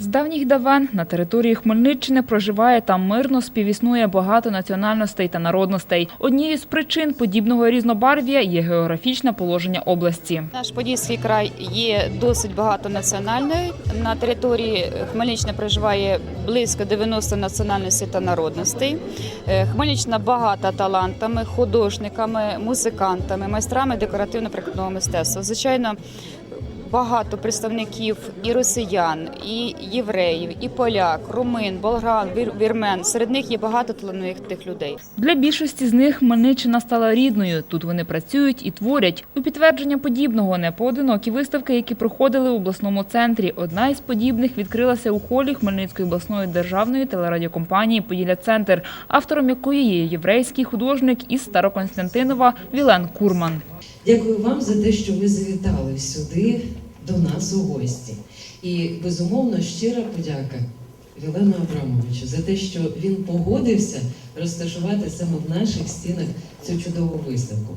З давніх давен на території Хмельниччини проживає та мирно співіснує багато національностей та народностей. Однією з причин подібного різнобарв'я є географічне положення області. Наш Подільський край є досить багатонаціональною. На території Хмельниччини проживає близько 90 національностей та народностей. Е, Хмельниччина багата талантами, художниками, музикантами, майстрами декоративно-прикладного мистецтва. Звичайно, багато представників і росіян, і євреїв, і поляк, румин, болгар, вір- вірмен. Серед них є багато талановитих людей. Для більшості з них Хмельниччина стала рідною. Тут вони працюють і творять. У підтвердження подібного не поодинокі виставки, які проходили в обласному центрі. Одна із подібних відкрилася у холі Хмельницької обласної державної телерадіокомпанії Поділля Центр, автором якої є єврейський художник із Староконстантинова Вілен Курман. Дякую вам за те, що ви завітали сюди до нас у гості. І безумовно щира подяка Вілену Абрамовичу за те, що він погодився розташувати саме в наших стінах цю чудову виставку.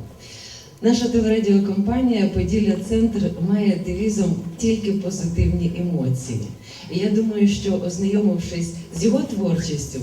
Наша телерадіокомпанія Поділля Центр має девізом тільки позитивні емоції. І я думаю, що ознайомившись з його творчістю,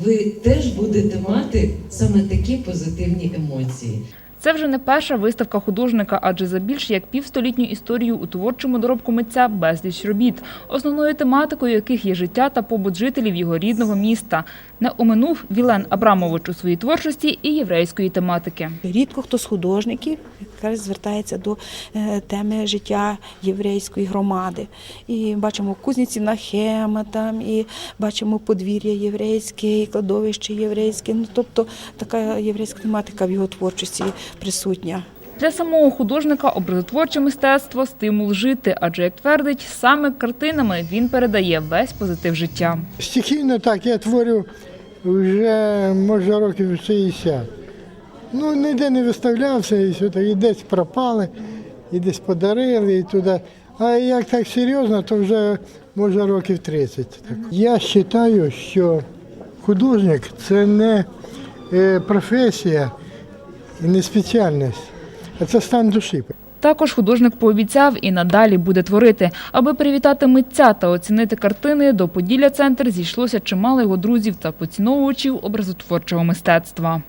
ви теж будете мати саме такі позитивні емоції. Це вже не перша виставка художника, адже за більш як півстолітню історію у творчому доробку митця безліч робіт, основною тематикою яких є життя та побут жителів його рідного міста. Не оминув Вілен Абрамович у своїй творчості і єврейської тематики. Рідко хто з художників якраз звертається до е, теми життя єврейської громади. І бачимо кузниці Нахема, там, і бачимо подвір'я єврейське, і кладовище єврейське. Ну, тобто така єврейська тематика в його творчості присутня. Для самого художника образотворче мистецтво стимул жити, адже як твердить, саме картинами він передає весь позитив життя. Стихійно так я творю вже може років 60. Ну, ніде не виставлявся, і сюди, і десь пропали, і десь подарили, і туди. А як так серйозно, то вже може років 30. Так. Я вважаю, що художник це не е, професія і не спеціальність, а це стан душі. Також художник пообіцяв і надалі буде творити. Аби привітати митця та оцінити картини, до Поділля центр зійшлося чимало його друзів та поціновувачів образотворчого мистецтва.